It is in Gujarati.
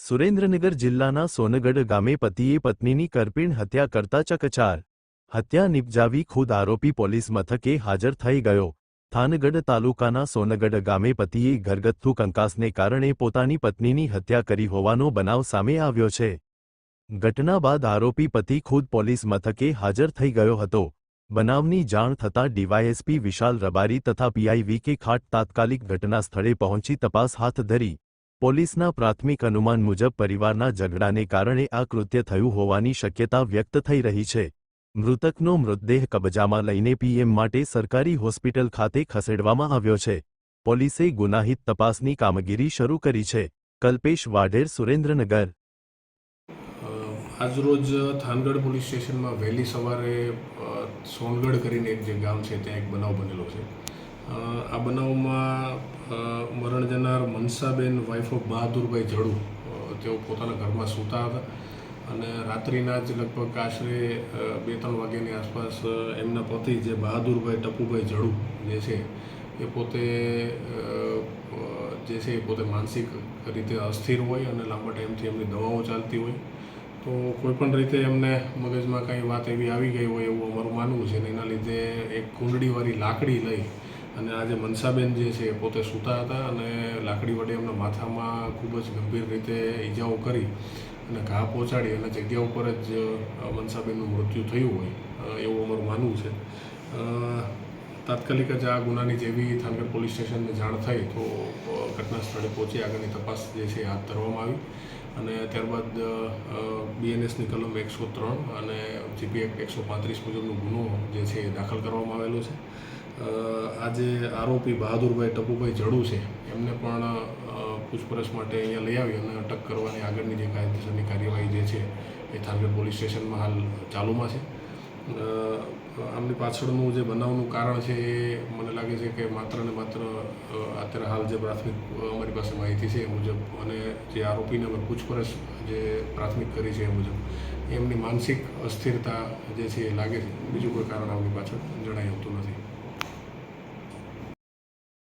સુરેન્દ્રનગર જિલ્લાના સોનગઢ ગામે પતિએ પત્નીની કરપીણ હત્યા કરતા ચકચાર. હત્યા નિપજાવી ખુદ આરોપી પોલીસ મથકે હાજર થઈ ગયો. થાનગઢ તાલુકાના સોનગઢ ગામે પતિએ ઘરગથ્થુ કંકાસને કારણે પોતાની પત્નીની હત્યા કરી હોવાનો બનાવ સામે આવ્યો છે. ઘટના બાદ આરોપી પતિ ખુદ પોલીસ મથકે હાજર થઈ ગયો હતો. બનાવની જાણ થતાં ડીવાયએસપી વિશાલ રબારી તથા પીઆઈ વી કે ખાટ તાત્કાલિક ઘટના સ્થળે પહોંચી તપાસ હાથ ધરી. પોલીસના પ્રાથમિક અનુમાન મુજબ પરિવારના ઝઘડાને કારણે આ કૃત્ય થયું હોવાની શક્યતા વ્યક્ત થઈ રહી છે. મૃતકનો મૃતદેહ કબજામાં લઈને પીએમ માટે સરકારી હોસ્પિટલ ખાતે ખસેડવામાં આવ્યો છે. પોલીસે ગુનાહિત તપાસની કામગીરી શરૂ કરી છે. કલ્પેશ વાઢેર, સુરેન્દ્રનગર. આજરોજ થાનગઢ પોલીસ સ્ટેશનમાં વહેલી સવારે સોનગઢ કરીને એક જે ગામ છે, ત્યાં એક બનાવ બનેલો છે. આ બનાવમાં મરણ જનાર મનસાબેન વાઇફ ઓફ બહાદુરભાઈ જડુ તેઓ પોતાના ઘરમાં સૂતા હતા. અને રાત્રિના જ લગભગ આશરે બે ત્રણ વાગ્યાની આસપાસ એમના પતિ જે બહાદુરભાઈ ટપુભાઈ જડુ જે છે, એ પોતે જે છે એ પોતે માનસિક રીતે અસ્થિર હોય અને લાંબા ટાઈમથી એમની દવાઓ ચાલતી હોય. તો કોઈપણ રીતે એમને મગજમાં કંઈ વાત એવી આવી ગઈ હોય એવું અમારું માનવું છે ને એના લીધે એક કુંડળીવાળી લાકડી લઈ અને આજે મનસાબેન જે છે એ પોતે સૂતા હતા અને લાકડી વડે એમના માથામાં ખૂબ જ ગંભીર રીતે ઈજાઓ કરી અને ઘા પહોંચાડી અને જગ્યા ઉપર જ મનસાબેનનું મૃત્યુ થયું હોય એવું અમારું માનવું છે. તાત્કાલિક જ આ ગુનાની જેવી થાનગર પોલીસ સ્ટેશનને જાણ થઈ તો ઘટના સ્થળે પહોંચી આગળની તપાસ જે છે હાથ ધરવામાં આવી અને ત્યારબાદ બીએનએસની કલમ એકસો ત્રણ અને જીપી એકસો પાંત્રીસ મુજબનો ગુનો જે છે એ દાખલ કરવામાં આવેલો છે. આજે આરોપી બહાદુરભાઈ ટપુભાઈ જડુ છે. એમને પણ પૂછપરછ માટે અહીંયા લઈ આવી અને અટક કરવાની આગળની જે કાયદેસરની કાર્યવાહી જે છે એ થાનગઢ પોલીસ સ્ટેશનમાં હાલ ચાલુમાં છે. આમની પાછળનું જે બનાવનું કારણ છે એ મને લાગે છે કે માત્ર ને માત્ર અત્યારે હાલ જે પ્રાથમિક અમારી પાસે માહિતી છે એ મુજબ અને જે આરોપીને અમે પૂછપરછ જે પ્રાથમિક કરી છે એ મુજબ, એમની માનસિક અસ્થિરતા જે છે એ લાગે છે. બીજું કોઈ કારણ આમની પાછળ જણાઈ આવતું નથી.